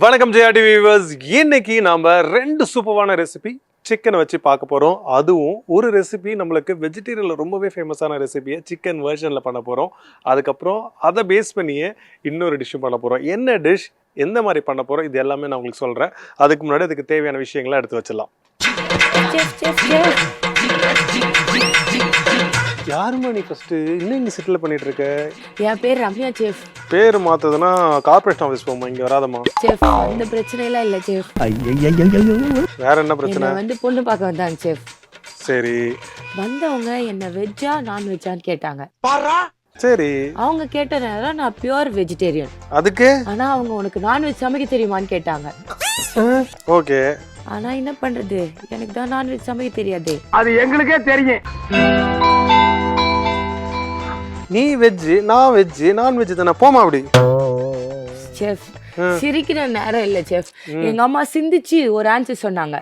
வணக்கம் ஜெயா வீவர்ஸ் இன்னைக்கு நாம ரெண்டு சூப்பரான ரெசிபி சிக்கனை வச்சு பார்க்க போகிறோம் அதுவும் ஒரு ரெசிபி நம்மளுக்கு வெஜிடேரியனில் ரொம்பவே ஃபேமஸான ரெசிபியை சிக்கன் வேர்ஷனில் பண்ண போகிறோம் அதுக்கப்புறம் அதை பேஸ் பண்ணியே இன்னொரு டிஷ்ஷும் பண்ண போகிறோம் என்ன டிஷ் எந்த மாதிரி பண்ண போகிறோம் இது எல்லாமே நான் உங்களுக்கு சொல்கிறேன் அதுக்கு முன்னாடி அதுக்கு தேவையான விஷயங்களை எடுத்து வச்சிடலாம். யாருமா நீ ஃபர்ஸ்ட் இன்னும் இங்க செட்டில் பண்ணிட்டு இருக்க என் பேர் ரம்யா செஃப் பேர் மாத்ததுன்னா கார்பரேஷன் ஆஃபீஸ் போமா இங்க வராதம்மா. செஃப் அந்த பிரச்சனைலாம் இல்லை செஃப் வேற என்ன பிரச்சனை? வந்து பொண்ணு பார்க்க வந்தாங்க செஃப் சரி. வந்தவங்க என்ன வெஜ்ஜா நான் வெஜ்ஜான்னு கேட்டாங்க சரி. அவங்க கேட்டதுனால நான் பியூர் வெஜிடேரியன் அதுக்கு? ஆனா அவங்க உனக்கு நான்வெஜ் சமைக்க தெரியுமான்னு கேட்டாங்க. ஓகே. ஆனா என்ன பண்றது? எனக்கு தான் நான்வெஜ் சமைக்க தெரியாதே. அது எங்களுக்கே தெரியும். நீ வெஜ்ஜு நான் வெஜ்ஜு நான் வெஜ்ஜு தானே போமா அப்படி. செஃப் சிரிக்கிற நேரம் இல்ல செஃப் எங்க அம்மா சிந்திச்சு ஒரு ஆன்சர் சொன்னாங்க.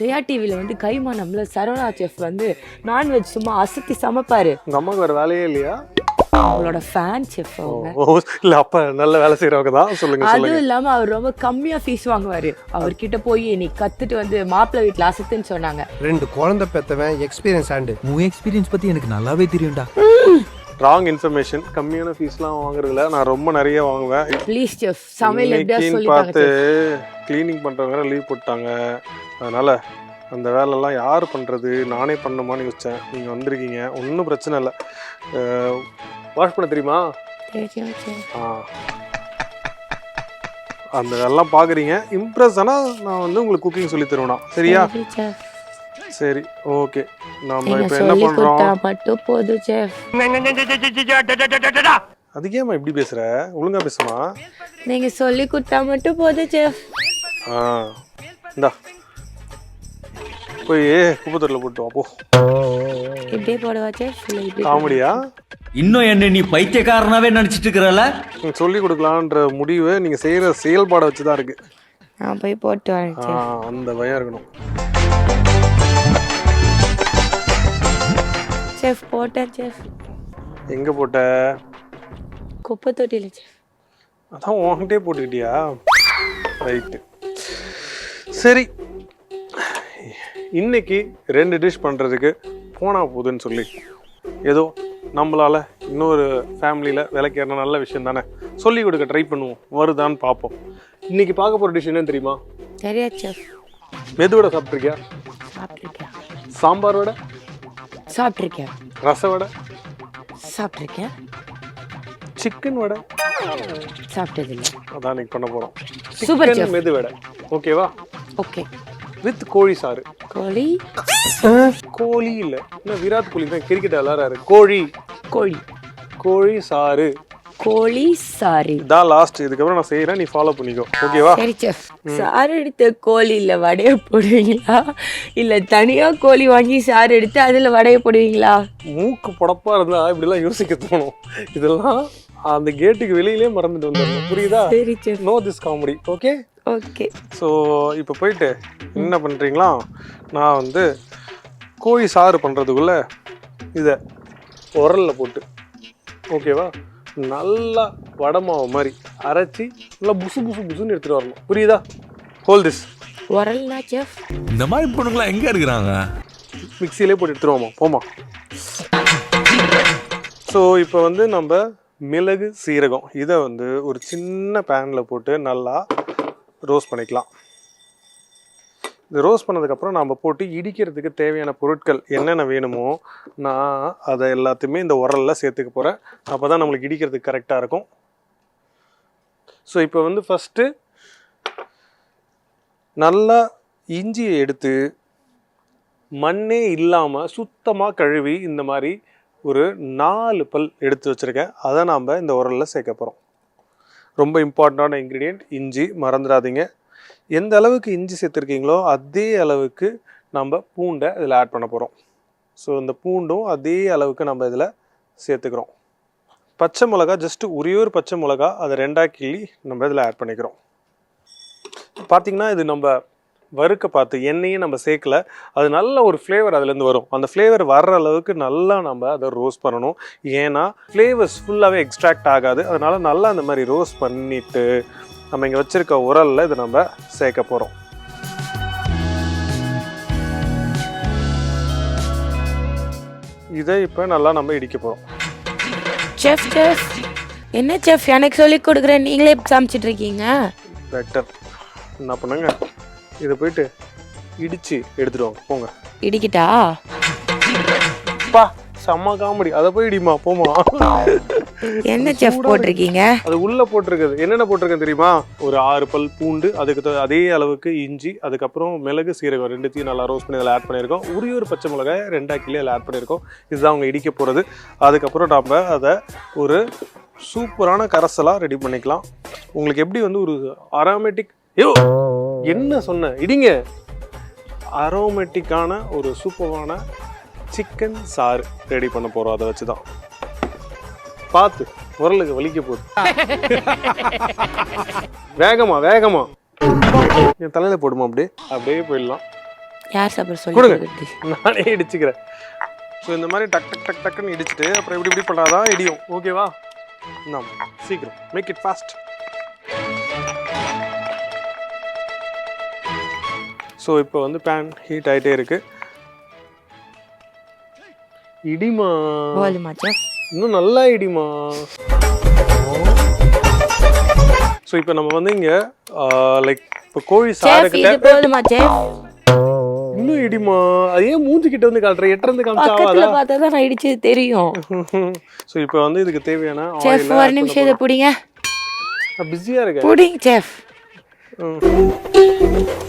ஜெயா டிவில வந்து கைமானம்ல சரவணா செஃப் வந்து நான்வெஜ் சும்மா அசத்தி சமைப்பாரு உங்க அம்மாவுக்கு வேற வேலையே இல்லையா அவங்களோட ஃபேன் செஃப் அவங்க ஓ இல்ல அப்ப நல்ல வேலை செய்யறவங்க தான். சொல்லுங்க சொல்லுங்க. அதுவும் இல்லாம அவர் ரொம்ப கம்மியா ஃபீஸ் வாங்குவாரு. அவர்கிட்ட போய் நீ கத்துட்டு வந்து மாப்பிள்ளை வீட்டுல அசத்துன்னு சொன்னாங்க. ரெண்டு குழந்தை பெத்தவன் எக்ஸ்பீரியன்ஸ் ஆண்டு உன் எக்ஸ்பீரியன்ஸ் பத்தி எனக்கு நல்லாவே தெரியும்டா. ராங் இன்ஃபர்மேஷன் கம்மியான ஃபீஸ்லாம் வாங்குறதுல நான் ரொம்ப நிறைய வாங்குவேன். ப்ளீஸ் செஃப் சமையல் பார்த்து. க்ளீனிங் பண்றவங்க லீவ் போட்டாங்க அதனால அந்த வேலைலாம் யார் பண்றது? நானே பண்ணணுமான்னு யோசிச்சேன். நீங்க வந்திருக்கீங்க. ஒன்றும் பிரச்சனை இல்லை. வாஷ் பண்ண தெரியுமா. ஆ. அந்த வேலைலாம் பார்க்குறீங்க இம்ப்ரெஸ் ஆனால் நான் வந்து உங்களுக்கு குக்கிங் சொல்லி தருவேனா? சரியா? சரி ஓகே நாம இப்போ என்ன கொடுத்தா மட்டும் போதும் செஃப் அதுக்கேம்மா இப்படி பேசுற? ஒழுங்கா பேசுமா நீங்க சொல்லி கொடுத்தா மட்டும் போதும் செஃப் ஆ. இந்தா. போய் குப்பத்தொட்டில் போட்டு வா போ. இப்படியே காமெடியா? இன்னும் என்ன நீ பைத்தியக்காரனாவே நினைச்சிட்டு இருக்கிறல சொல்லி கொடுக்கலான்ற முடிவு நீங்க செய்யற செயல்பாடை வச்சு தான் இருக்கு. நான் போய் போட்டு வரேன் ஆ, செஃப் அந்த பயம் இருக்கணும். செஃப் போட்டேன் செஃப். எங்க போட்ட? குப்பை செஃப் அதான் உன்கிட்டே போட்டுக்கிட்டியா? ரைட்டு. சரி இன்னைக்கு ரெண்டு டிஷ் பண்ணுறதுக்கு போனா போகுதுன்னு சொல்லி. ஏதோ நம்மளால இன்னொரு ஃபேமிலியில் விளக்கேறின நல்ல விஷயம் தானே? சொல்லி கொடுக்க ட்ரை பண்ணுவோம். வருதான்னு பார்ப்போம். இன்னைக்கு பார்க்க போகிற டிஷ் என்னன்னு தெரியுமா? சரியா செஃப் மெதுவடை சாப்பிட்ருக்கியா சாப்பிட்ருக்கேன் சாம்பார் வடை? சாப்பிட்ருக்கேன் ரச வடை? சாப்பிட்ருக்கேன் சிக்கன் வடை? சாப்பிட்டதில்ல. அதான் இன்னைக்கு பண்ண போகிறோம் chef. மெது வடை ஓகேவா ஓகே வித் கோழி சாறு. கோழி? கோழி இல்ல. இன்னும் விராட் கோலி தான் கிரிக்கெட் விளாடுறாரு. கோழி. கோழி. கோழி சாறு. கோழி சாரி இதான் லாஸ்ட் இதுக்கப்புறம் நான் செய்யறேன் நீ ஃபாலோ பண்ணிக்கோ. ஓகேவா சரி செஃப். சாறு எடுத்த கோழி இல்ல வடைய போடுவீங்களா? இல்ல தனியா கோழி வாங்கி சாறு எடுத்து அதுல வடைய போடுவீங்களா? மூக்கு புடப்பா இருந்தா இப்படிலாம் யோசிக்க தோணும். இதெல்லாம் அந்த கேட்டுக்கு வெளியிலே மறந்துட்டு வந்துடணும். புரியுதா? சரி chef. No this comedy okay okay so இப்போ போயிட்டு என்ன பண்ணுறீங்களா நான் வந்து கோழி சாறு பண்ணுறதுக்குள்ள இதை உரல்ல போட்டு. ஓகேவா நல்லா வடை மாவு மாதிரி அரைச்சி நல்லா புசு புசு புசுன்னு எடுத்துகிட்டு வரணும். புரியுதா? ஹோல் திஸ் உரல்னா செஃப். இந்த மாதிரி பொண்ணுங்களா எங்க இருக்கிறாங்க மிக்சியிலே போட்டு எடுத்துருவோமா போமா ஸோ இப்போ வந்து நம்ம மிளகு சீரகம். இதை வந்து ஒரு சின்ன பேனில் போட்டு நல்லா ரோஸ்ட் பண்ணிக்கலாம். இது ரோஸ் பண்ணதுக்கப்புறம் நம்ம போட்டு இடிக்கிறதுக்கு தேவையான பொருட்கள் என்னென்ன வேணுமோ நான் அதை எல்லாத்தையுமே இந்த உரலில் சேர்த்துக்க போகிறேன் அப்போ தான் நம்மளுக்கு இடிக்கிறதுக்கு கரெக்டாக இருக்கும். ஸோ இப்போ வந்து ஃபஸ்ட்டு நல்லா இஞ்சியை எடுத்து மண்ணே இல்லாமல் சுத்தமாக கழுவி இந்த மாதிரி ஒரு நாலு பல் எடுத்து வச்சுருக்கேன். அதை நாம் இந்த உரலில் சேர்க்க போகிறோம் ரொம்ப இம்பார்ட்டண்டான இன்க்ரீடியண்ட் இஞ்சி மறந்துடாதீங்க. எந்த அளவுக்கு இஞ்சி சேர்த்துருக்கீங்களோ அதே அளவுக்கு நம்ம பூண்டை இதில் ஆட் பண்ண போகிறோம் ஸோ இந்த பூண்டும் அதே அளவுக்கு நம்ம இதில் சேர்த்துக்கிறோம். பச்சை மிளகா ஜஸ்ட்டு ஒரே ஒரு பச்சை மிளகா அதை ரெண்டாக கிள்ளி நம்ம இதில் ஆட் பண்ணிக்கிறோம். பார்த்தீங்கன்னா இது நம்ம வறுக்க பார்த்து எண்ணெயும் நம்ம சேர்க்கல. அது நல்ல ஒரு ஃப்ளேவர் அதுலேருந்து வரும். அந்த ஃப்ளேவர் வர்ற அளவுக்கு நல்லா நம்ம அதை ரோஸ்ட் பண்ணணும். ஏன்னா ஃப்ளேவர்ஸ் ஃபுல்லாகவே எக்ஸ்ட்ராக்ட் ஆகாது. அதனால் நல்லா அந்த மாதிரி ரோஸ்ட் பண்ணிவிட்டு நம்ம இங்கே வச்சிருக்க உரல்ல இதை நம்ம சேர்க்க போகிறோம் இதை இப்போ நல்லா நம்ம இடிக்க போகிறோம் செஃப் செஃப் என்ன செஃப் எனக்கு சொல்லி கொடுக்குறேன் நீங்களே சமைச்சிட்டு இருக்கீங்க? பெட்டர் என்ன பண்ணுங்க? இதை போயிட்டு இடிச்சு எடுத்துட்டு வாங்க. போங்க. இடிக்கிட்டா? பா. செம்ம காமெடி அதை போய் இடிமா போமா என்ன செஃப் போட்டிருக்கீங்க? அது உள்ள போட்டிருக்குது. என்னென்ன போட்டிருக்கேன் தெரியுமா? ஒரு ஆறு பல் பூண்டு அதுக்கு அதே அளவுக்கு இஞ்சி அதுக்கப்புறம் மிளகு சீரகம் ரெண்டுத்தையும் நல்லா ரோஸ்ட் பண்ணி அதில் ஆட் பண்ணியிருக்கோம். ஒரே ஒரு பச்சை மிளகாய் ரெண்டா கிலோ அதில் ஆட் பண்ணியிருக்கோம். இதுதான் அவங்க இடிக்க போகிறது அதுக்கப்புறம் நம்ம அதை ஒரு சூப்பரான கரசலாக ரெடி பண்ணிக்கலாம். உங்களுக்கு எப்படி வந்து ஒரு அரோமேட்டிக் ஐயோ என்ன சொன்ன? இடிங்க. அரோமேட்டிக்கான ஒரு சூப்பரான சிக்கன் சாறு ரெடி பண்ண போகிறோம் அதை வச்சு தான் பார்த்து உரலுக்கு வலிக்க போகுது. வேகமா வேகமா. என் தலையில போடுமா அப்படியே அப்படியே போயிடலாம். யார் சாப்பிட சொல்லி கொடுங்க. நானே இடிச்சுக்கிறேன். ஸோ இந்த மாதிரி டக் டக் டக் டக்குன்னு இடிச்சிட்டு அப்புறம் இப்படி இப்படி பண்ணாதான் இடியும். ஓகேவா இந்தாம் சீக்கிரம். மேக் இட் ஃபாஸ்ட் ஸோ இப்போ வந்து பேன் ஹீட் ஆயிட்டே இருக்கு. இடிமா. செஃப் இன்னும் நல்லா இடிமா. ஸோ இப்போ நம்ம வந்து இங்க லைக் இப்போ கோழி சாதக்கிட்ட செஃப் இன்னும் இடிமா. அது ஏன் மூஞ்சி கிட்ட வந்து காட்டுற? எட்ட இருந்து பக்கத்துல காமிச்சாவாதா பார்த்தா தான் நான் இடிச்சது தெரியும். ஸோ இப்போ வந்து இதுக்கு தேவையான செஃப் ஒரு நிமிஷம் இதை பிடிங்க. பிஸியா இருக்கேன். பிடிங்க செஃப்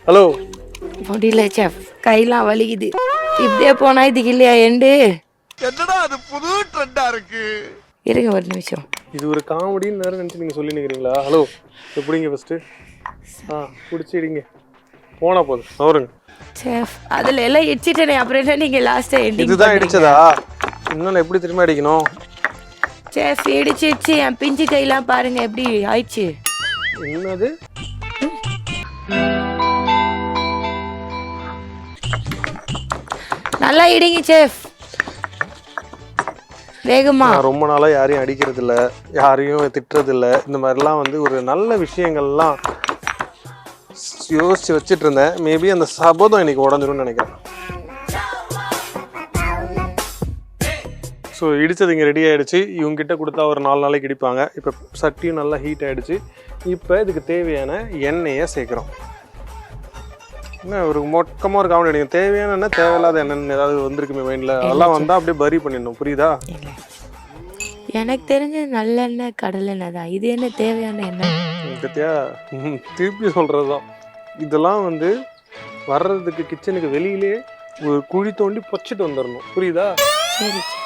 ஹலோ முடியல செஃப் கையெல்லாம் வலிக்குது. இப்படியே போனா இதுக்கு இல்லையா எண்டு? என்னடா அது புது ட்ரெண்டா இருக்கு? இருங்க ஒரு நிமிஷம். இது ஒரு காமெடின்னு நேரம் நினச்சி நீங்கள் சொல்லி நிற்கிறீங்களா ஹலோ எப்படிங்க ஃபஸ்ட்டு ஆ பிடிச்சிடிங்க. போனா போதும். அவருங்க. செஃப். அதுல எல்லாம் இடிச்சிட்டேனே அப்புறம் என்ன நீங்க லாஸ்டா எண்டிங் இதுதான் இடிச்சதா? இன்னும் எப்படி திரும்ப அடிக்கணும்? செஃப் இடிச்சிடுச்சு. என் பிஞ்சு கையெல்லாம் பாருங்க எப்படி ஆயிடுச்சு. என்னது? நல்லா இடிங்க செஃப். வேகமா. நான் ரொம்ப நாளாக யாரையும் அடிக்கிறது இல்ல யாரையும் திட்டுறது இல்ல இந்த மாதிரிலாம் வந்து ஒரு நல்ல விஷயங்கள்லாம் யோசிச்சு வச்சுட்டு இருந்தேன் மேபி அந்த சபதம் இன்னைக்கு உடஞ்சிரும்னு நினைக்கிறேன். ஸோ இடிச்சது இங்கே ரெடி ஆயிடுச்சு. இவங்ககிட்ட கொடுத்தா ஒரு நாலு நாளைக்கு இடிப்பாங்க. இப்போ சட்டியும் நல்லா ஹீட் ஆயிடுச்சு. இப்போ இதுக்கு தேவையான எண்ணெயை சேர்க்குறோம். என்ன ஒரு மொக்கமாக ஒரு காமெடி அடிக்கும் தேவையான தேவையில்லாத எண்ணெய் ஏதாவது வந்திருக்குமே மைண்டில் அதெல்லாம் வந்தால் அப்படியே பரி பண்ணிடணும். புரியுதா? இல்ல. எனக்கு தெரிஞ்ச நல்லெண்ணெய் கடலெண்ணெய் தான். இது என்ன தேவையான எண்ணெய்? பத்தியா திருப்பி சொல்கிறது தான் இதெல்லாம் வந்து வர்றதுக்கு கிச்சனுக்கு வெளியிலே ஒரு குழி தோண்டி பொச்சிட்டு வந்துடணும். புரியுதா?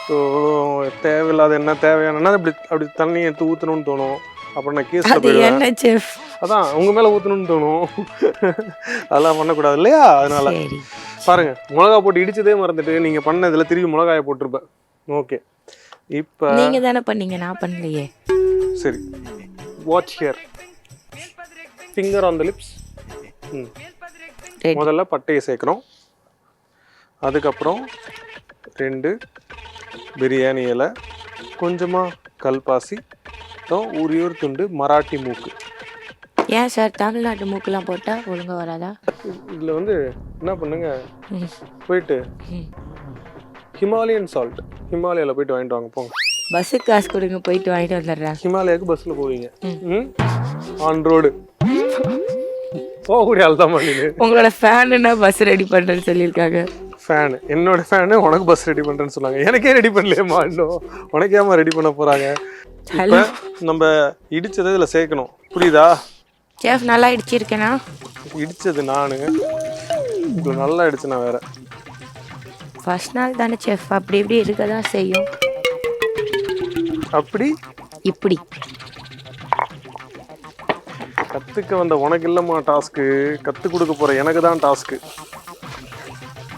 ஸோ தேவையில்லாத என்ன தேவையான அப்படி அப்படி தண்ணி எடுத்து ஊற்றணும்னு தோணும். அப்புறம் நான் கேஸில் அது போயிடுவேன். அதான் உங்க மேலே ஊற்றணும்னு தோணும். அதெல்லாம் பண்ணக்கூடாது இல்லையா? அதனால. சரி. பாருங்க மிளகா போட்டு இடிச்சதே மறந்துட்டு நீங்க பண்ண இதில் திருப்பி மிளகாயை போட்டிருப்பேன். ஓகே. இப்போ நீங்க தானே பண்ணீங்க நான் பண்ணலையே. சரி. Watch here finger on the lips. முதல்ல பட்டையை சேர்க்குறோம் அதுக்கப்புறம் ரெண்டு பிரியாணி இலை. கொஞ்சமாக கல்பாசி ஒரே ஒரு துண்டு மராட்டி மூக்கு. ஏன் சார் தமிழ்நாட்டு மூக்கெல்லாம் போட்டா ஒழுங்கா வராதா? இதில் வந்து என்ன பண்ணுங்க. போயிட்டு. ஹிமாலயன் சால்ட் ஹிமாலயாவில் போயிட்டு வாங்கிட்டு வாங்க போங்க. பஸ்ஸுக்கு காசு கொடுங்க போயிட்டு வாங்கிட்டு வந்துடுறேன். ஹிமாலயாவுக்கு பஸ்ஸில் போவீங்க. ஆன் ரோடு போகக்கூடிய ஆள் தான் உங்களோட ஃபேனுன்னா பஸ் ரெடி பண்ணுறேன்னு சொல்லியிருக்காங்க. ஃபேனு என்னோட ஃபேனு உனக்கு பஸ் ரெடி பண்ணுறேன்னு சொன்னாங்க. எனக்கே ரெடி பண்ணலையேம்மா இன்னும். உனக்கே ஏமா ரெடி பண்ண போகிறாங்க இப்போ நம்ம இடிச்சதை இதில் சேர்க்கணும். புரியுதா? செஃப் நல்லா இடிச்சிருக்கேனா? இடிச்சது நானு. இப்போ நல்லா இடிச்சு நான் வேற. ஃபர்ஸ்ட் நாள் தானே செஃப் அப்படி இப்படி இருக்க தான் செய்யும். அப்படி? இப்படி. கற்றுக்க வந்த உனக்கு இல்லைம்மா டாஸ்க்கு கற்றுக் கொடுக்க போகிற எனக்கு தான் டாஸ்க்கு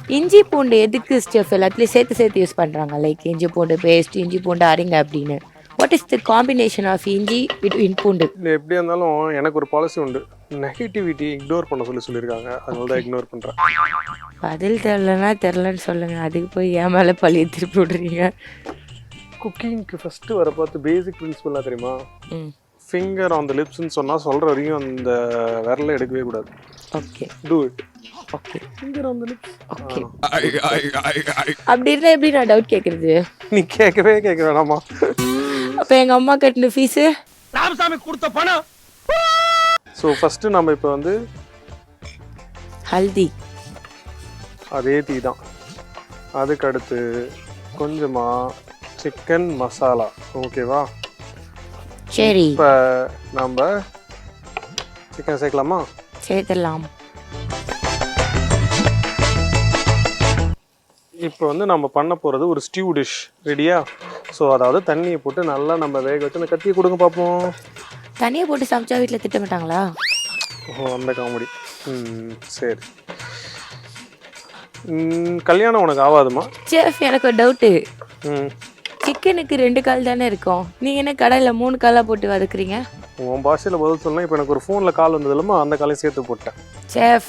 இஞ்சி பூண்டு எதுக்கு செஃப் எல்லாத்துலேயும் சேர்த்து சேர்த்து யூஸ் பண்ணுறாங்க லைக் இஞ்சி பூண்டு பேஸ்ட் இஞ்சி பூண்டு அரிங்க அப்படின்னு. What is the combination of இஞ்சி வித் பூண்டு? இல்லை எப்படியா இருந்தாலும் எனக்கு ஒரு பாலிசி உண்டு. நெகட்டிவிட்டி இக்னோர் பண்ண சொல்லி சொல்லியிருக்காங்க. அதனால தான் இக்னோர் பண்ணுறேன் பதில் தெரிலனா தெரிலன்னு சொல்லுங்க. அதுக்கு போய் என் மேலே பழிய திருப்பி விடுறீங்க குக்கிங்க்கு ஃபஸ்ட்டு வர பார்த்து பேசிக் பிரின்சிபல்லாம் தெரியுமா? ம். ஃபிங்கர் ஆன் த லிப்ஸ்ன்னு சொன்னால் சொல்கிற வரையும் அந்த விரலை எடுக்கவே கூடாது. Okay do it okay finger on the lips okay அப்படி இருந்தா எப்படி நான் டவுட் கேட்குறது நீ கேட்கவே கேட்க வேணாமா? அப்போ எங்கள் அம்மா கட்டின ஃபீஸு ராமசாமி கொடுத்த பணம். ஸோ ஃபஸ்ட்டு நம்ம இப்போ வந்து ஹல்தி அதே டீ தான். அதுக்கு அடுத்து கொஞ்சமாக சிக்கன் மசாலா ஓகேவா சரி. இப்போ நம்ம சிக்கன் சேர்க்கலாமா? சேர்த்துடலாம். இப்போ வந்து நம்ம பண்ண போகிறது ஒரு ஸ்டியூ டிஷ் ரெடியா ஸோ அதாவது தண்ணியை போட்டு நல்லா நம்ம வேக வச்சு அந்த கத்தியை கொடுங்க பார்ப்போம் தனியாக போட்டு சமைச்சா வீட்டில் திட்ட மாட்டாங்களா? ஓ அந்த காமெடி ம் சரி. கல்யாணம் உனக்கு ஆகாதுமா? சேஃப் எனக்கு ஒரு டவுட்டு ம். சிக்கனுக்கு ரெண்டு கால் தானே இருக்கும்? நீங்கள் என்ன கடையில் மூணு காலாக போட்டு வதக்குறீங்க? உன் பாஷையில் பதில் சொல்லலாம் இப்போ எனக்கு ஒரு ஃபோனில் கால் வந்தது இல்லாமல் அந்த காலையும் சேர்த்து போட்டேன். சேஃப்.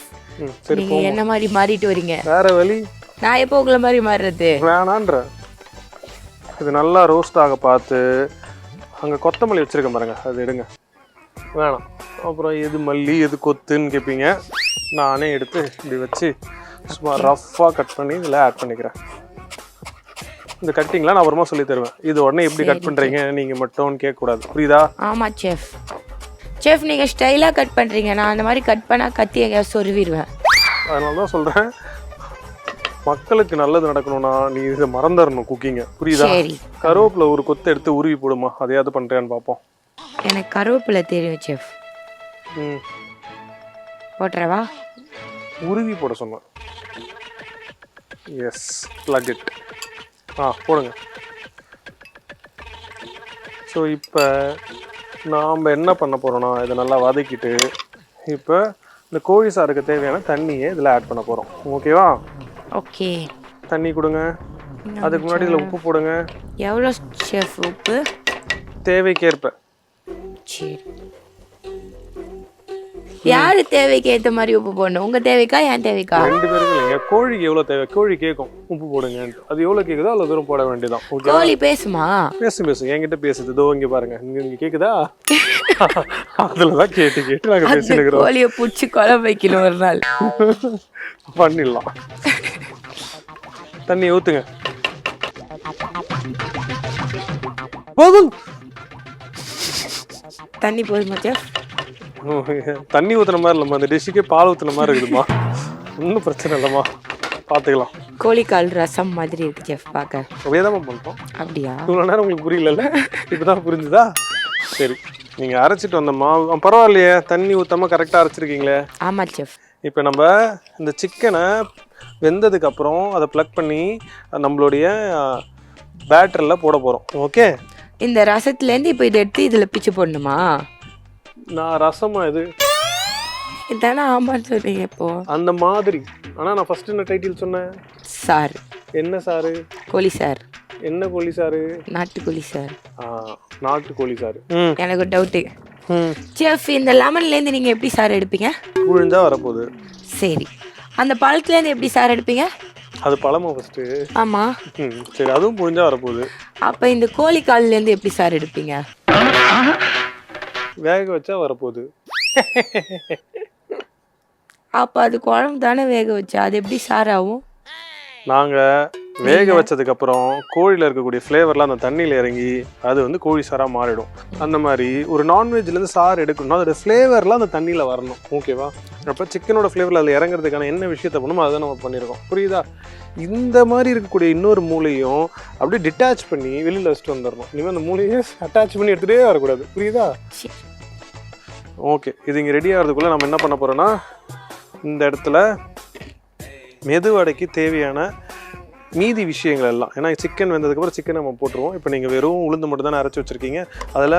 நீங்கள் என்ன மாதிரி மாறிட்டு வரீங்க? வேற வழி? நான் எப்போ உங்களை மாதிரி மாறுறது? வேணான்ற. இது நல்லா ரோஸ்ட் ஆக பார்த்து அங்கே கொத்தமல்லி வச்சுருக்கேன் பாருங்க அது எடுங்க. வேணாம். அப்புறம் எது மல்லி எது கொத்துன்னு கேட்பீங்க நானே எடுத்து இப்படி வச்சு சும்மா ரஃப்பாக கட் பண்ணி இதில் ஆட் பண்ணிக்கிறேன். இந்த கட்டிங்லாம் நான் அப்புறமா சொல்லி தருவேன். இது உடனே எப்படி கட் பண்ணுறீங்க நீங்கள் மட்டும்னு கேட்கக்கூடாது. புரியுதா? ஆமாம் செஃப் செஃப் நீங்கள் ஸ்டைலாக கட் பண்ணுறீங்க நான் அந்த மாதிரி கட் பண்ணால் கத்தி எங்கேயாவது சொருவிடுவேன். அதனால தான் சொல்கிறேன் மக்களுக்கு நல்லது நடக்கணும்னா நீ இதை மறந்துடணும் குக்கிங்கை புரியுதா? கருவேப்பிலை ஒரு கொத்தை எடுத்து உருவி போடுமா? அதையாவது பண்ணுறியான்னு பார்ப்போம். எனக்கு கருவேப்பிலை தெரியும் செஃப் ம். போட்டுறவா? உருவி போட சொன்னேன். S plug it. ஆ போடுங்க. ஸோ இப்போ நாம் என்ன பண்ண போகிறோம்னா இதை நல்லா வதக்கிட்டு இப்போ இந்த கோழி சாருக்கு தேவையான தண்ணியை இதில் ஆட் பண்ண போகிறோம் ஓகேவா ஓகே தண்ணி கொடுங்க. அதுக்கு முன்னாடி இதில் உப்பு போடுங்க. எவ்வளோ செஃப் உப்பு? தேவைக்கேற்ப. சரி. யாரு தேவைக்கு ஏற்ற மாதிரி உப்பு போடணும்? உங்க தேவைக்கா என் தேவைக்கா? ரெண்டு பேருக்கு இல்லைங்க. கோழிக்கு எவ்வளோ தேவை? கோழி கேட்கும் உப்பு போடுங்கன்ட்டு அது எவ்வளோ கேட்குதோ அவ்வளோ தூரம் போட வேண்டியதான் கோழி பேசுமா? பேசு பேசு. என்கிட்ட பேசுது. இதோ இங்க பாருங்க. இங்க இங்க கேக்குதா? அதுல தான் கேட்டு கேட்டு நாங்க அந்த பேசினுக்கிறோம். கோழியை பிடிச்சி குழம்பு வைக்கணும் ஒரு நாள். பண்ணிடலாம். தண்ணி ஊத்துங்க. போதும். தண்ணி போதுமா தண்ணி ஊத்துன மாதிரி இல்லம்மா அந்த டிஷ்ஷுக்கே பால் ஊத்துன மாதிரி இருக்குதுமா ஒன்றும் பிரச்சனை இல்லைம்மா. பார்த்துக்கலாம் கோழிக்கால் ரசம் மாதிரி இருக்கு செஃப் பார்க்க. அப்படியே தான் பண்ணுறோம் அப்படியா? இவ்வளோ நேரம் உங்களுக்கு புரியலல்ல? இப்பதான் புரிஞ்சுதா? சரி நீங்கள் அரைச்சிட்டு வந்த மாவு பரவாயில்லையே தண்ணி ஊற்றாம கரெக்டாக அரைச்சிருக்கீங்களே. ஆமா செஃப் இப்போ நம்ம இந்த சிக்கனை வெந்ததுக்கு அப்புறம் அதை ப்ளக் பண்ணி நம்மளுடைய பேட்டரியில் போட போகிறோம் ஓகே இந்த ரசத்துலேருந்து இப்போ இதை எடுத்து இதில் பிச்சு போடணுமா? நான் ரசமா இது? இதானே ஆமான்னு சொல்றீங்க இப்போ. அந்த மாதிரி. ஆனால் நான் ஃபர்ஸ்ட் என்ன டைட்டில் சொன்னேன்? சார். என்ன சாரு? கோழி சார். என்ன கோழி சாரு? நாட்டுக்கோழி சார். ஆ, நாட்டு கோழி சாரு. எனக்கு ஒரு டவுட்டு ம். செஃப் இந்த லெமன்லேருந்து நீங்கள் எப்படி சார் எடுப்பீங்க? புழிஞ்சா வரப்போகுது. சரி. அந்த பழத்துலேருந்து எப்படி சார் எடுப்பீங்க? அது பழமா ஃபஸ்ட்டு ஆமாம் ம் சரி அதுவும் புழிஞ்சா வரப்போகுது. அப்போ இந்த கோழி கால்லேருந்து எப்படி சார் எடுப்பீங்க? வேக வச்சா வரப்போகுது. அப்போ அது குழம்பு தானே வேக வச்சா? அது எப்படி சார் ஆகும்? நாங்கள் வேக வச்சதுக்கப்புறம் கோழியில் இருக்கக்கூடிய ஃப்ளேவர்லாம் அந்த தண்ணியில் இறங்கி அது வந்து கோழி சாராக மாறிடும். அந்த மாதிரி ஒரு நான்வெஜ்லேருந்து சாறு எடுக்கணும்னா அதோட ஃப்ளேவர்லாம் அந்த தண்ணியில் வரணும். ஓகேவா அப்போ சிக்கனோட ஃப்ளேவரில் அதில் இறங்குறதுக்கான என்ன விஷயத்தை பண்ணுமோ அதை நம்ம பண்ணியிருக்கோம் புரியுதா? இந்த மாதிரி இருக்கக்கூடிய இன்னொரு மூளையும் அப்படியே டிட்டாச் பண்ணி வெளியில் வச்சுட்டு வந்துடணும். இனிமேல் அந்த மூளையை அட்டாச் பண்ணி எடுத்துகிட்டே வரக்கூடாது. புரியுதா. ஓகே இது இங்கே ரெடி ஆகிறதுக்குள்ளே நம்ம என்ன பண்ண போகிறோன்னா இந்த இடத்துல மெதுவடைக்கு தேவையான மீதி விஷயங்கள் எல்லாம் ஏன்னா சிக்கன் வெந்ததுக்கப்புறம் சிக்கன் நம்ம போட்டுருவோம். இப்போ நீங்கள் வெறும் உளுந்து மட்டும் தானே அரைச்சி வச்சுருக்கீங்க. அதில்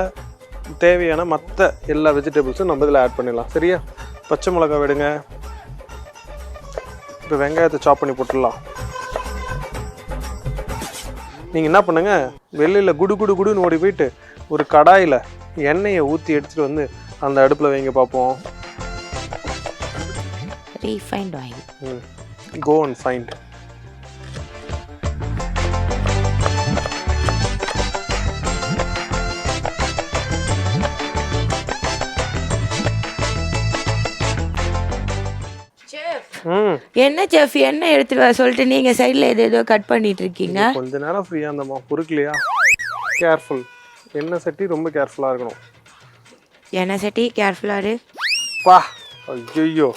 தேவையான மற்ற எல்லா வெஜிடபிள்ஸும் நம்ம இதில் ஆட் பண்ணிடலாம். சரியா? பச்சை மிளகாய் விடுங்க. இப்போ வெங்காயத்தை சாப் பண்ணி போட்டுடலாம். நீங்கள் என்ன பண்ணுங்கள் வெளியில் குடு குடு குடுன்னு ஓடி போயிட்டு ஒரு கடாயில் எண்ணெயை ஊற்றி எடுத்துகிட்டு வந்து அந்த அடுப்பில் வைங்க பார்ப்போம். ரீஃபைண்ட் ஆயில் ம். கோ அண்ட் ஃபைண்ட் ம். என்ன செஃப் என்ன எடுத்துட்டு வர? சொல்லிட்டு நீங்க சைடுல ஏதோ ஏதோ கட் பண்ணிட்டு இருக்கீங்க. கொஞ்ச நேரம் ஃப்ரீயாக இருந்தம்மா. பொறுக்கலையா? கேர்ஃபுல் எண்ணெய் சட்டி ரொம்ப கேர்ஃபுல்லாக இருக்கணும். என்ன சட்டி கேர்ஃபுல்லாக இரு. பா ஐயோ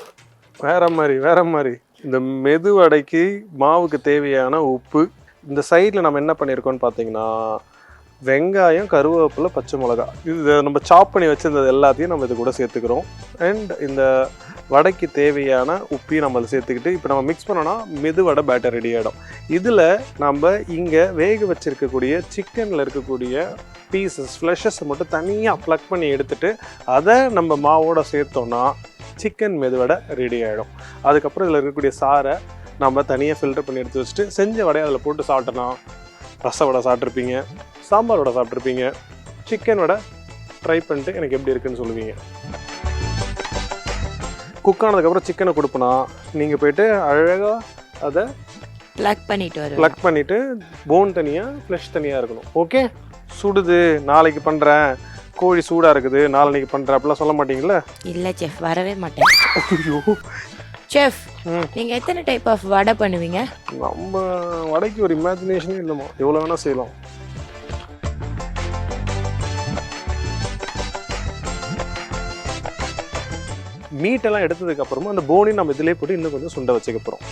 வேற மாதிரி வேற மாதிரி. இந்த மெதுவடைக்கு மாவுக்கு தேவையான உப்பு. இந்த சைடில் நம்ம என்ன பண்ணியிருக்கோம்னு பார்த்தீங்கன்னா வெங்காயம் கருவேப்பிலை பச்சை மிளகா இது நம்ம சாப் பண்ணி வச்சுருந்தது எல்லாத்தையும் நம்ம இது கூட சேர்த்துக்கிறோம். அண்ட் இந்த வடைக்கு தேவையான உப்பையும் நம்ம சேர்த்துக்கிட்டு இப்போ நம்ம மிக்ஸ் பண்ணோன்னா மெதுவடை பேட்டர் ரெடி ஆகிடும் இதில் நம்ம இங்கே வேக வச்சுருக்கக்கூடிய சிக்கனில் இருக்கக்கூடிய பீசஸ் ஃப்ளஷஸை மட்டும் தனியாக ப்ளக் பண்ணி எடுத்துட்டு அதை நம்ம மாவோட சேர்த்தோம்னா சிக்கன் மெதுவடை ரெடி ஆகிடும் அதுக்கப்புறம் இதில் இருக்கக்கூடிய சாரை நம்ம தனியாக ஃபில்டர் பண்ணி எடுத்து வச்சுட்டு செஞ்ச வடையை அதில் போட்டு சாப்பிட்டனா ரச வடை சாப்பிட்ருப்பீங்க சாம்பார் வடை சாப்பிட்ருப்பீங்க சிக்கன் வடை ட்ரை பண்ணிட்டு எனக்கு எப்படி இருக்குன்னு சொல்லுவீங்க. குக் ஆனதுக்கப்புறம் சிக்கனை கொடுப்போனா? நீங்கள் போயிட்டு அழகாக அதை ப்ளக் பண்ணிட்டு வருவேன். ப்ளக் பண்ணிவிட்டு போன் தனியாக ஃப்ளஷ் தனியாக இருக்கணும். ஓகே சுடுது. நாளைக்கு பண்ணுறேன் கோழி சூடாக இருக்குது. நாளைக்கு பண்ணுறேன் அப்படிலாம் சொல்ல மாட்டீங்களா இல்ல செஃப் வரவே மாட்டேன். ஐயோ. செஃப் ம். நீங்க எத்தனை டைப் ஆஃப் வடை பண்ணுவீங்க? நம்ம வடைக்கு ஒரு இமேஜினேஷனே இல்லைம்மா. எவ்வளோ வேணால் செய்யலாம். மீட்டெல்லாம் எடுத்ததுக்கு அப்புறமா அந்த போனி நம்ம இதிலே போட்டு இன்னும் கொஞ்சம் சுண்ட வச்சுக்க போகிறோம்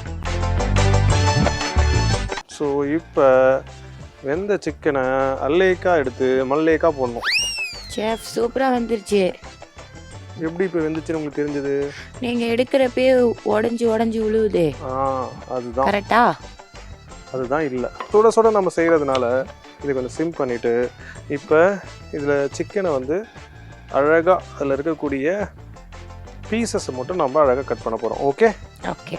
ஸோ இப்போ வெந்த சிக்கனை அல்லேக்கா எடுத்து மல்லேக்கா போடணும். செஃப் சூப்பரா வந்துருச்சு. எப்படி இப்போ வெந்துச்சுன்னு உங்களுக்கு தெரிஞ்சது? நீங்க எடுக்கிறப்பே உடஞ்சி உடஞ்சி விழுவுதே ஆ அதுதான். கரெக்டா அதுதான் இல்லை. சுட சுட நம்ம செய்கிறதுனால இதை கொஞ்சம் சிம் பண்ணிவிட்டு இப்போ இதில் சிக்கனை வந்து அழகாக அதில் இருக்கக்கூடிய பீசஸை மட்டும் நம்ம அழகாக கட் பண்ண போகிறோம் ஓகே ஓகே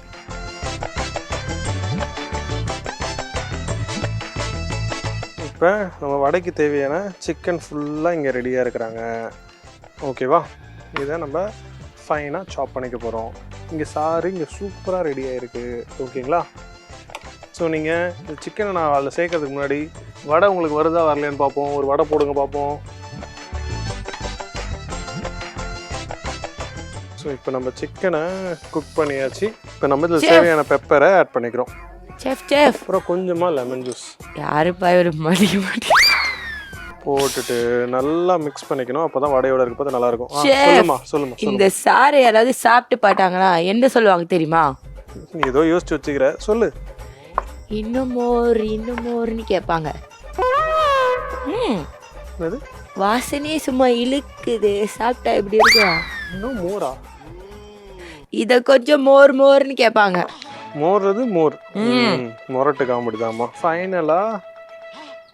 இப்போ நம்ம வடைக்கு தேவையான சிக்கன் ஃபுல்லாக இங்கே ரெடியாக இருக்கிறாங்க. ஓகேவா இதை நம்ம ஃபைனாக சாப் பண்ணிக்க போகிறோம் இங்கே சாறு இங்கே சூப்பராக ரெடி ஆகிருக்கு ஓகேங்களா ஸோ நீங்கள் இந்த சிக்கனை நான் அதில் சேர்க்கறதுக்கு முன்னாடி வடை உங்களுக்கு வருதா வரலையான்னு பார்ப்போம். ஒரு வடை போடுங்க பார்ப்போம். ஸோ இப்போ நம்ம சிக்கனை குக் பண்ணியாச்சு. இப்போ நம்ம இதில். தேவையான பெப்பரை ஆட் பண்ணிக்கிறோம். செஃப் செஃப் அப்புறம் கொஞ்சமாக லெமன் ஜூஸ் யாருப்பா இவர் மதிக்க மாட்டேன் போட்டுட்டு நல்லா மிக்ஸ் பண்ணிக்கணும். அப்பதான் வடையோட இருக்கப்போ நல்லா இருக்கும் ஆ, Chef. சொல்லுமா சொல்லுமா இந்த சாரை யாராவது சாப்பிட்டு பார்த்தாங்கன்னா என்ன சொல்லுவாங்க தெரியுமா? நீ ஏதோ யோசிச்சு வச்சுக்கிற. சொல்லு. இன்னும் மோர் இன்னும் மோர்னு கேட்பாங்க. வாசனையே சும்மா இழுக்குது. சாப்பிட்டா எப்படி இருக்கும்? இன்னும் மோரா? இத கொஞ்சம் மோர் மோர்னு கேட்பாங்க மோர்றது மோர். மொரட்டு காமெடி தாம்மா. ஃபைனலாக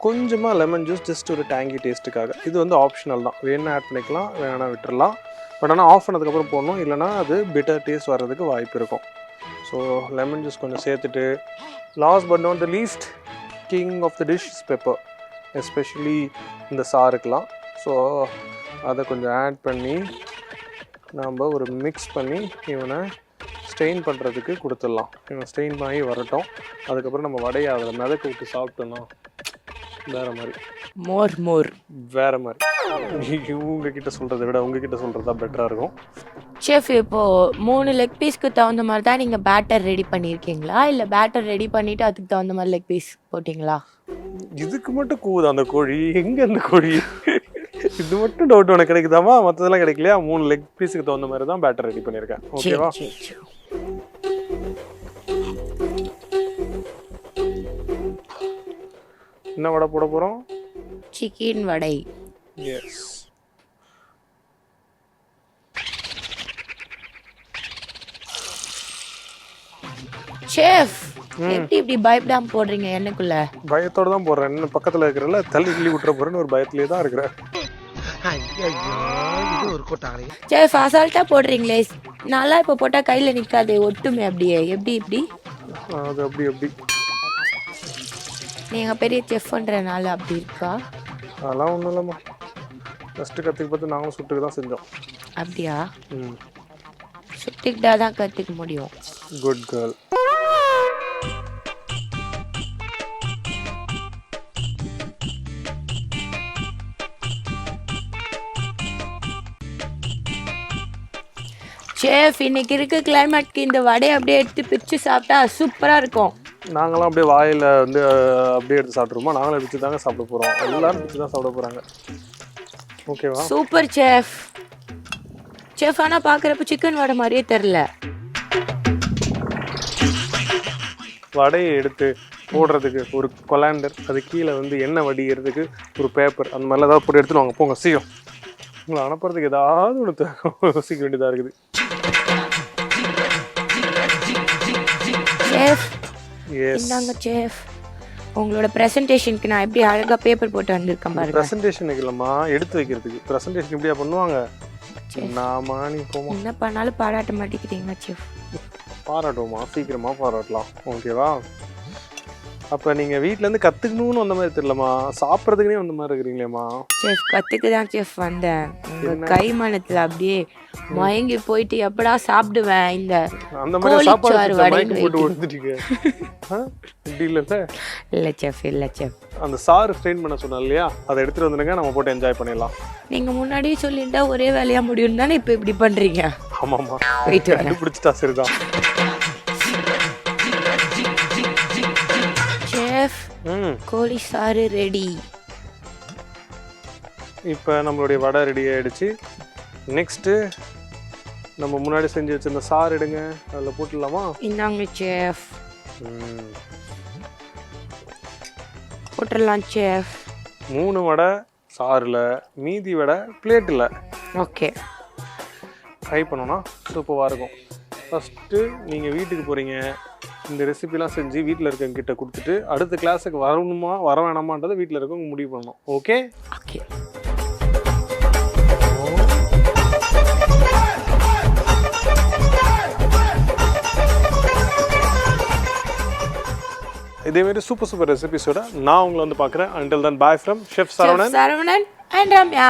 கொஞ்சமாக லெமன் ஜூஸ் ஜஸ்ட் ஒரு டேங்கி டேஸ்ட்டுக்காக இது வந்து ஆப்ஷனல் தான். வேணா ஆட் பண்ணிக்கலாம் வேணா விட்டுறலாம். பட் ஆனால் ஆஃப் பண்ணதுக்கப்புறம் போடணும். இல்லைனா அது பிட்டர் டேஸ்ட் வர்றதுக்கு வாய்ப்பு இருக்கும். ஸோ லெமன் ஜூஸ் கொஞ்சம் சேர்த்துட்டு last but not the least king of the dish pepper especially இந்த சாருக்கெலாம் ஸோ அதை கொஞ்சம் ஆட் பண்ணி நாம் ஒரு மிக்ஸ் பண்ணி இவனை ஸ்டெயின் பண்ணுறதுக்கு கொடுத்துடலாம். இவன் ஸ்டெயின் பண்ணி வரட்டும். அதுக்கப்புறம் நம்ம வடையை அதில் மிதக்க விட்டு சாப்பிட்டோன்னா வேற மாதிரி. மோர் மோர். வேற மாதிரி. உங்ககிட்ட சொல்கிறத விட உங்ககிட்ட சொல்கிறது தான் பெட்டராக இருக்கும். செஃப் இப்போ மூணு லெக் பீஸ்க்கு தகுந்த மாதிரி தான் நீங்க பேட்டர் ரெடி பண்ணியிருக்கீங்களா? இல்ல பேட்டர் ரெடி பண்ணிட்டு அதுக்கு தகுந்த மாதிரி லெக் பீஸ் போட்டிங்களா? இதுக்கு மட்டும் கூவுது அந்த கோழி? எங்கே அந்த கோழி? இது மட்டும் டவுட் உனக்கு கிடைக்குதாமா மற்றதெல்லாம் கிடைக்கலையா? மூணு லெக் பீஸுக்கு தகுந்த மாதிரி தான் பேட்டர் ரெடி பண்ணியிருக்கேன். ஓகேவா என்ன வடை போட போகிறோம் சிக்கன் வடை. எஸ் செஃப் எப்படி இப்படி பயப்படாம போடுறீங்க? எண்ணெய்க்குள்ள பயத்தோட தான் போடுறேன். என்ன பக்கத்தில் இருக்கிறல தள்ளி கிள்ளி விட்டுற போகிறேன்னு ஒரு பயத்திலே தான் இருக்கிறேன். செஃப் அசால்ட்டா போடுறீங்களே. நல்லா இப்போ போட்டா கையில நிக்காது ஒட்டுமே அப்படியே. எப்படி இப்படி? அது அப்படி அப்படி. நீங்க பெரிய செஃப்ன்றனால அப்படி இருக்கா? அதெல்லாம் ஒன்றும் இல்லைம்மா. ஃபஸ்ட்டு கற்றுக்கு பார்த்து நாங்களும் சுட்டுக்கு தான் செஞ்சோம். அப்படியா? ம். சுட்டு கற்றுக்கிட்டா தான் கற்றுக்க முடியும். குட் கேர்ள் ஷேஃப் இன்னைக்கு இருக்க கிளைமேட்க்கு இந்த வடையை அப்படியே எடுத்து பிச்சு சாப்பிட்டா சூப்பராக இருக்கும். நாங்களாம் அப்படியே வாயில் வந்து அப்படியே எடுத்து சாப்பிட்ருமா நாங்களும் பிச்சு தாங்க சாப்பிட போகிறோம் எல்லாரும் பிச்சு தான் சாப்பிட போகிறாங்க ஓகேவா சூப்பர் செஃப் செஃப் ஆனால் பார்க்குறப்ப சிக்கன் வடை மாதிரியே தெரில வடையை எடுத்து போடுறதுக்கு ஒரு கொலாண்டர் அது கீழே வந்து எண்ணெய் வடிகிறதுக்கு ஒரு பேப்பர் அந்த மாதிரிலாம் ஏதாவது போட்டு எடுத்துட்டு வாங்க. போங்க சீக்கிரம். உங்களை அனுப்புறதுக்கு ஏதாவது ஒன்று யோசிக்க வேண்டியதாக இருக்குது. செஃப் எஸ் இந்தாங்க செஃப் உங்களோட ப்ரெசன்டேஷனுக்கு நான் எப்படி அழகாக பேப்பர் போட்டு வந்திருக்கேன் பாருங்க. ப்ரெசன்டேஷனுக்கு இல்லைம்மா எடுத்து வைக்கிறதுக்கு. ப்ரெசன்டேஷன் எப்படியா பண்ணுவாங்க? நாமா நீ போமா என்ன பண்ணாலும் பாராட்ட மாட்டேங்கிறீங்க செஃப் பாராட்டுவோமா சீக்கிரமா பாராட்டலாம். ஓகேவா அப்போ நீங்கள் வீட்டிலேருந்து கற்றுக்கணும்னு வந்த மாதிரி தெரியலம்மா. சாப்பிட்றதுக்குனே வந்த மாதிரி இருக்கிறீங்களேம்மா. செஃப் கற்றுக்கு தான் செஃப் வந்தேன் உங்கள் கை மனத்தில் அப்படியே மயங்கி போயிட்டு எப்படா சாப்பிடுவேன்? இந்த அந்த மாதிரி சாப்பாடு மயக்கம் போட்டு. விழுந்துட்டீங்க? இப்படி இல்லைல்ல இல்லை? செஃப் இல்லை செஃப் அந்த சாறு ஸ்ட்ரெயின் பண்ண சொன்னேன் இல்லையா? அதை எடுத்துட்டு வந்துடுங்க நம்ம போட்டு என்ஜாய் பண்ணிடலாம். நீங்கள் முன்னாடியே சொல்லிட்டா ஒரே வேலையாக முடியும் தானே இப்போ இப்படி பண்ணுறீங்க ஆமாம்மா. போயிட்டு வரேன். கண்டுபிடிச்சிட்டா சரிதான். கோழி சாறு ரெடி. இப்போ நம்மளுடைய வடை ரெடி ஆயிடுச்சு. நெக்ஸ்ட்டு நம்ம முன்னாடி செஞ்சு வச்சிருந்த சாறு எடுங்க. அதில் போட்டுடலாமா? இந்தாங்க செஃப். போட்டுடலாம் செஃப் மூணு வடை சாறில் மீதி வடை பிளேட்டில் ஓகே. ட்ரை பண்ணோன்னா சூப்பராக இருக்கும். ஃபஸ்ட்டு நீங்கள் வீட்டுக்கு போகிறீங்க இந்த ரெசிபிலாம் செஞ்சு வீட்டில் இருக்கவங்க கிட்ட கொடுத்துட்டு அடுத்த கிளாஸுக்கு வரணுமா வர வேணாமான்றதை வீட்டில் இருக்கவங்க முடிவு பண்ணணும். ஓகே ஓகே இதேமாரி சூப்பர் சூப்பர் ரெசிபிஸோட நான் உங்களை வந்து பார்க்குறேன். Until then bye from chef Saravanan Saravanan and Ramya